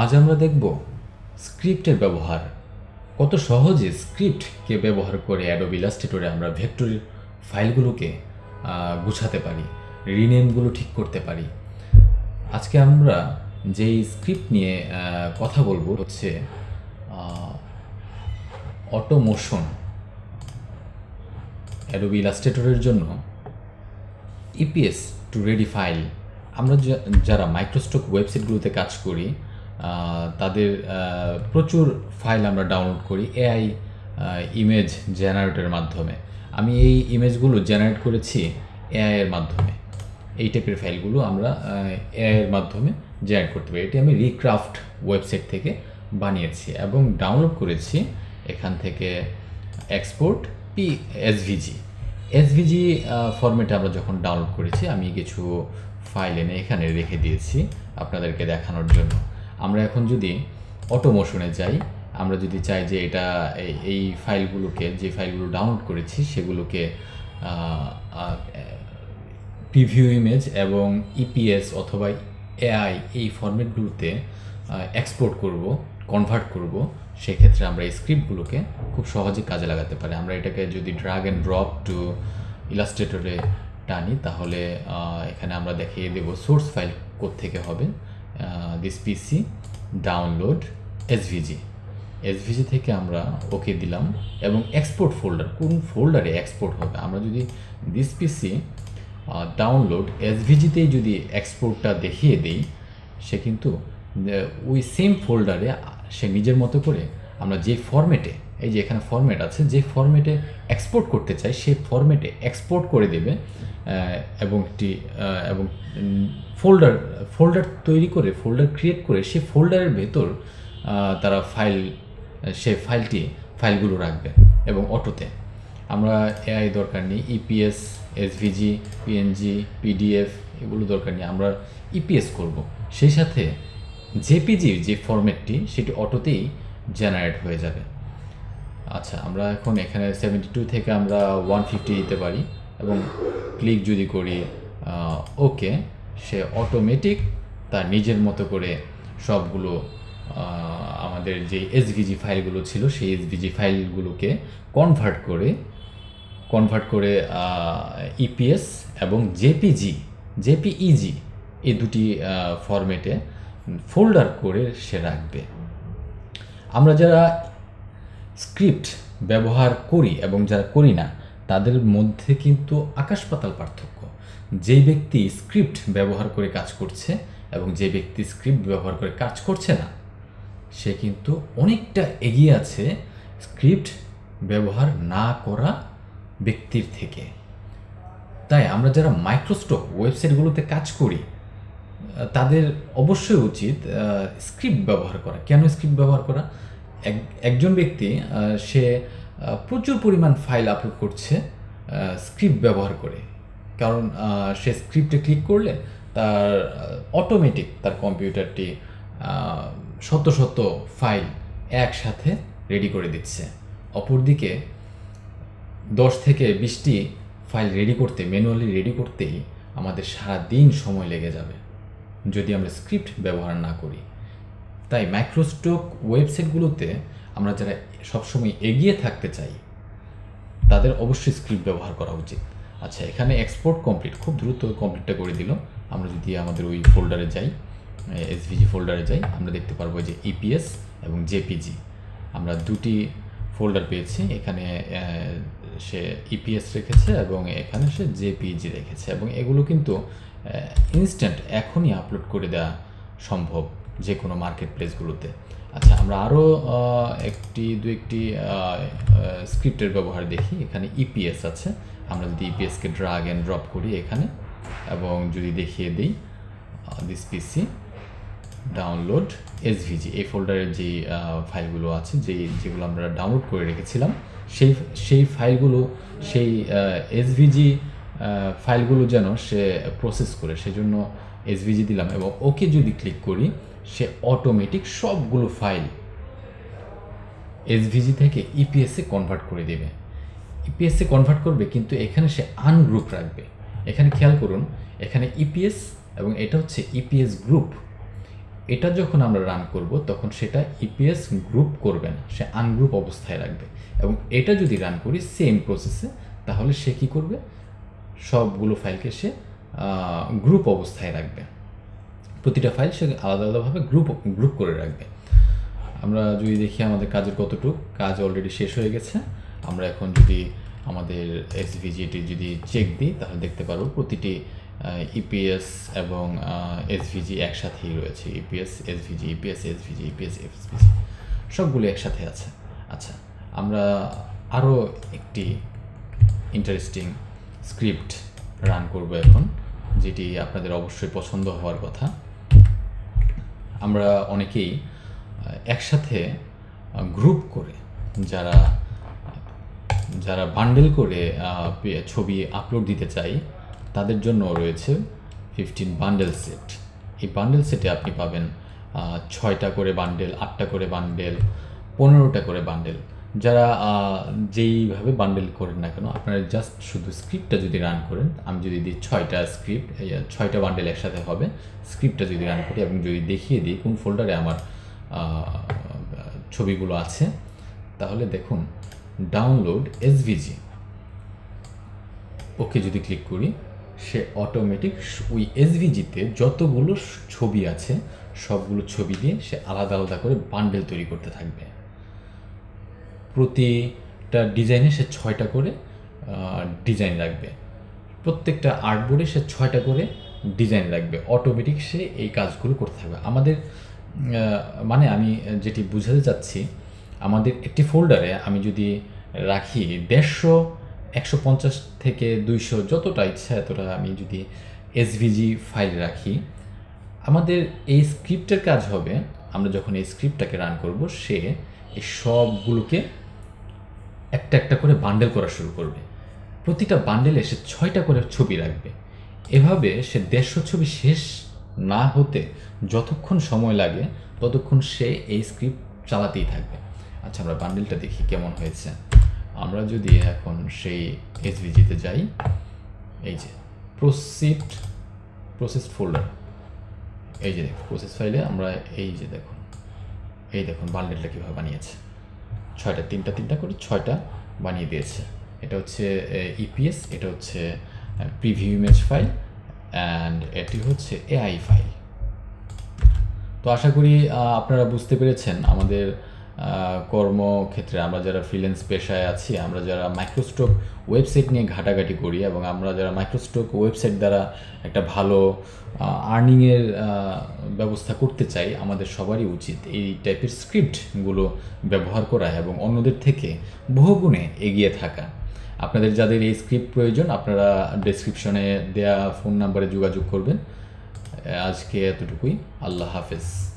আজ আমরা দেখব স্ক্রিপ্টের ব্যবহার। কত সহজে স্ক্রিপ্টকে ব্যবহার করে অ্যাডোবি ইলাস্ট্রেটরে আমরা ভেক্টরের ফাইলগুলোকে গুছাতে পারি, রিনেমগুলো ঠিক করতে পারি। আজকে আমরা যেই স্ক্রিপ্ট নিয়ে কথা বলব হচ্ছে অটোমোশন অ্যাডোবি ইলাস্ট্রেটরের জন্য ইপিএস টু রেডি ফাইল আমরা যারা মাইক্রোস্টক ওয়েবসাইটগুলোতে কাজ করি তাদের প্রচুর ফাইল আমরা ডাউনলোড করি এআই ইমেজ জেনারেটরের মাধ্যমে। আমি এই ইমেজগুলো জেনারেট করেছি এআই এর মাধ্যমে। এই টাইপের ফাইলগুলো আমরা এআই এর মাধ্যমে জেনারেট করতে পারি। এটি আমি রিক্রাফট ওয়েবসাইট থেকে বানিয়েছি এবং ডাউনলোড করেছি এখান থেকে এক্সপোর্ট পি এসভিজি এসভিজি ফরম্যাটে আমরা যখন ডাউনলোড করেছি, আমি কিছু ফাইল এনে এখানে রেখে দিয়েছি আপনাদেরকে দেখানোর জন্য। আমরা এখন যদি অটোমোশনে যাই, আমরা যদি চাই যে এটা এই- ফাইলগুলোকে, যে ফাইলগুলো ডাউনলোড করেছি, সেগুলোকে প্রিভিউ ইমেজ এবং ইপিএস অথবা এআই এই ফরম্যাটগুলোতে এক্সপোর্ট করব কনভার্ট করব, সেক্ষেত্রে আমরা এই স্ক্রিপ্টগুলোকে খুব সহজে কাজে লাগাতে পারি। আমরা এটাকে যদি ড্রাগ অ্যান্ড ড্রপ টু ইলাস্ট্রেটরে টানি, তাহলে এখানে আমরা দেখিয়ে দেব সোর্স ফাইল থেকে হবে। This PC download SVG SVG থেকে আমরা ওকে দিলাম এবং এক্সপোর্ট ফোল্ডার কোন ফোল্ডারে এক্সপোর্ট হবে? আমরা যদি দিস পিসি ডাউনলোড এসভিজিতেই যদি এক্সপোর্টটা দেখিয়ে দেই, সে কিন্তু ওই সেম ফোল্ডারে সে নিজের মতো করে আমরা যে ফরম্যাটে এই যে এখানে ফরম্যাট আছে, যে ফরম্যাটে এক্সপোর্ট করতে চাই, সেই ফরম্যাটে এক্সপোর্ট করে দেবে এবং একটি এবং ফোল্ডার ফোল্ডার তৈরি করে ফোল্ডার ক্রিয়েট করে সেই ফোল্ডারের ভেতর তারা ফাইল সে ফাইলটি ফাইলগুলো রাখবে এবং অটোতে। আমরা এআই দরকার নেই E EPS SVG PNG PDF এগুলো দরকার নেই, আমরা ইপিএস করব। সেই সাথে জেপিজি যে ফরম্যাটটি সেটি অটোতেই জেনারেট হয়ে যাবে। আচ্ছা আমরা এখন এখানে সেভেন্টি টু থেকে আমরা ওয়ান ফিফটি দিতে পারি এবং ক্লিক যদি করি ওকে সে অটোমেটিক তার নিজের মতো করে সবগুলো আমাদের যে এসভিজি ফাইলগুলো ছিল সেই এসভিজি ফাইলগুলোকে কনভার্ট করে কনভার্ট করে ইপিএস এবং জেপিজি জেপিইজি এই দুটি ফরম্যাটে ফোল্ডার করে সে রাখবে। আমরা যারা স্ক্রিপ্ট ব্যবহার করি এবং যারা করি না, তাদের মধ্যে কিন্তু আকাশ পাতাল পার্থক্য। যেই ব্যক্তি স্ক্রিপ্ট ব্যবহার করে কাজ করছে এবং যে ব্যক্তি স্ক্রিপ্ট ব্যবহার করে কাজ করছে না, সে কিন্তু অনেকটা এগিয়ে আছে স্ক্রিপ্ট ব্যবহার না করা ব্যক্তির থেকে। তাই আমরা যারা মাইক্রোস্টক ওয়েবসাইটগুলোতে কাজ করি তাদের অবশ্যই উচিত স্ক্রিপ্ট ব্যবহার করা। কেন স্ক্রিপ্ট ব্যবহার করা? এক- একজন ব্যক্তি সে প্রচুর পরিমাণ ফাইল আপলোড করছে স্ক্রিপ্ট ব্যবহার করে। কারণ সে স্ক্রিপ্টে ক্লিক করলে তার অটোমেটিক তার কম্পিউটারটি শত শত ফাইল একসাথে রেডি করে দিচ্ছে। অপরদিকে, দশ থেকে বিশটি ফাইল রেডি করতে ম্যানুয়ালি রেডি করতেই আমাদের সারা দিন সময় লেগে যাবে। যদি আমরা স্ক্রিপ্ট ব্যবহার না করি। তাই মাইক্রোস্টক ওয়েবসাইটগুলোতে আমরা যারা সবসময় এগিয়ে থাকতে চাই, তাদের অবশ্যই স্ক্রিপ্ট ব্যবহার করা উচিত। আচ্ছা এখানে এক্সপোর্ট কমপ্লিট খুব দ্রুত কমপ্লিটটা করে দিল। আমরা যদি আমাদের ওই ফোল্ডারে যাই এসভিজি ফোল্ডারে যাই, আমরা দেখতে পারব যে ইপিএস এবং জেপিজি আমরা দুটি ফোল্ডার পেয়েছি। এখানে সে ইপিএস রেখেছে এবং এখানে সে জেপিজি রেখেছে এবং এগুলো কিন্তু ইনস্ট্যান্ট এখনই আপলোড করে দেওয়া সম্ভব যে কোনো মার্কেট প্লেসগুলোতে আচ্ছা আমরা আরও একটি, দু একটি স্ক্রিপ্টের ব্যবহার দেখি। এখানে ইপিএস আছে। আমরা যদি ইপিএসকে ড্রাগ অ্যান্ড ড্রপ করি এখানে এবং যদি দেখিয়ে দিই দিস পিসি ডাউনলোড এসভিজি এই ফোল্ডারের যে ফাইলগুলো আছে যে যেগুলো আমরা ডাউনলোড করে রেখেছিলাম সেই সেই ফাইলগুলো, সেই এসভিজি ফাইলগুলো যেন সে প্রসেস করে, সেজন্য এসভিজি দিলাম এবং ওকে যদি ক্লিক করি, সে অটোমেটিক সবগুলো ফাইল এসভিজি থেকে ইপিএসে কনভার্ট করে দেবে। ইপিএসে কনভার্ট করবে, কিন্তু এখানে সে আনগ্রুপ রাখবে। এখানে খেয়াল করুন, এখানে ইপিএস এবং এটা হচ্ছে ইপিএস গ্রুপ এটা যখন আমরা রান করব, তখন সেটা ইপিএস গ্রুপ করবে না, সে আনগ্রুপ অবস্থায় রাখবে। এবং এটা যদি রান করি সেম প্রসেসে তাহলে সে কি করবে? সবগুলো ফাইলকে সে গ্রুপ অবস্থায় রাখবে। প্রতিটা ফাইল সে আলাদা আলাদাভাবে গ্রুপ গ্রুপ করে রাখবে। আমরা যদি দেখি আমাদের কাজের কতটুকু, কাজ অলরেডি শেষ হয়ে গেছে। আমরা এখন যদি আমাদের এসভিজিটি যদি চেক দিই, তাহলে দেখতে পারব প্রতিটি ইপিএস এবং এসভিজি একসাথেই রয়েছে। E EPS SVG EPS SVG EPS SVG সবগুলো একসাথে আছে। আচ্ছা আমরা আরও একটি ইন্টারেস্টিং স্ক্রিপ্ট রান করব এখন, যেটি আপনাদের অবশ্যই পছন্দ হওয়ার কথা। আমরা অনেকেই একসাথে গ্রুপ করে যারা যারা বান্ডেল করে ছবি আপলোড দিতে চাই তাদের জন্য রয়েছে ফিফটিন বান্ডেল সেট এই বান্ডেল সেটে আপনি পাবেন ছয়টা করে বান্ডেল আটটা করে বান্ডেল পনেরোটা করে বান্ডেল যারা যেইভাবে বান্ডেল করেন না কেন, আপনারা জাস্ট শুধু স্ক্রিপ্টটা যদি রান করেন, আমি যদি দিই ছয়টা স্ক্রিপ্ট ছয়টা বান্ডেল একসাথে হবে স্ক্রিপ্টটা যদি রান করি এবং যদি দেখিয়ে দিই কোন ফোল্ডারে আমার ছবিগুলো আছে, তাহলে দেখুন ডাউনলোড এসভিজি ওকে যদি ক্লিক করি সে অটোমেটিক ওই এসভিজিতে যতগুলো ছবি আছে, সবগুলো ছবি দিয়ে সে আলাদা আলাদা করে বান্ডেল তৈরি করতে থাকবে। প্রতিটা ডিজাইনে সে ছয়টা করে ডিজাইন রাখবে। প্রত্যেকটা আর্টবোর্ডে সে ছয়টা করে ডিজাইন রাখবে। অটোমেটিক সে এই কাজগুলো করতে থাকবে। আমাদের মানে আমি যেটি বুঝাতে চাচ্ছি, আমাদের একটি ফোল্ডারে আমি যদি রাখি দেড়শো একশো পঞ্চাশ থেকে দুইশো যতটা ইচ্ছা এতটা আমি যদি এসভিজি ফাইল রাখি। আমাদের এই স্ক্রিপ্টের কাজ হবে, আমরা যখন এই স্ক্রিপ্টটাকে রান করব, সে এই সবগুলোকে একটা একটা করে বান্ডেল করা শুরু করবে। প্রতিটা বান্ডেলে সে ছয়টা করে ছবি রাখবে। এভাবে সে দেড়শো ছবি শেষ না হতে যতক্ষণ সময় লাগে, ততক্ষণ সে এই স্ক্রিপ্ট চালাতেই থাকবে। আচ্ছা আমরা বান্ডেলটা দেখি কেমন হয়েছে। আমরা যদি এখন সেই এসভিজিতে যাই, এই যে প্রসিড প্রসেস ফোল্ডার এই যে দেখুন প্রসেস ফাইলে আমরা এই যে দেখুন, এই দেখুন বান্ডেলটা কীভাবে বানিয়েছে। ছয়টা, তিনটা তিনটা করে ছয়টা বানিয়ে দিয়েছে। এটা হচ্ছে ইপিএস এটা হচ্ছে প্রিভিউ ইমেজ ফাইল অ্যান্ড এটি হচ্ছে এআই ফাইল তো আশা করি আপনারা বুঝতে পেরেছেন আমাদের কর্মক্ষেত্রে আমরা যারা ফ্রিল্যান্স পেশায় আছি, আমরা যারা মাইক্রোস্টক ওয়েবসাইট নিয়ে ঘাটাঘাটি করি এবং আমরা যারা মাইক্রোস্টক ওয়েবসাইট দ্বারা একটা ভালো আর্নিংয়ের ব্যবস্থা করতে চাই, আমাদের সবারই উচিত এই টাইপের স্ক্রিপ্টগুলো ব্যবহার করা এবং অন্যদের থেকে বহুগুণে এগিয়ে থাকা। আপনাদের যাদের এই স্ক্রিপ্ট প্রয়োজন, আপনারা ডেসক্রিপশনে দেয়া ফোন নাম্বারে যোগাযোগ করবেন। আজকে এতটুকুই। আল্লাহ হাফেজ।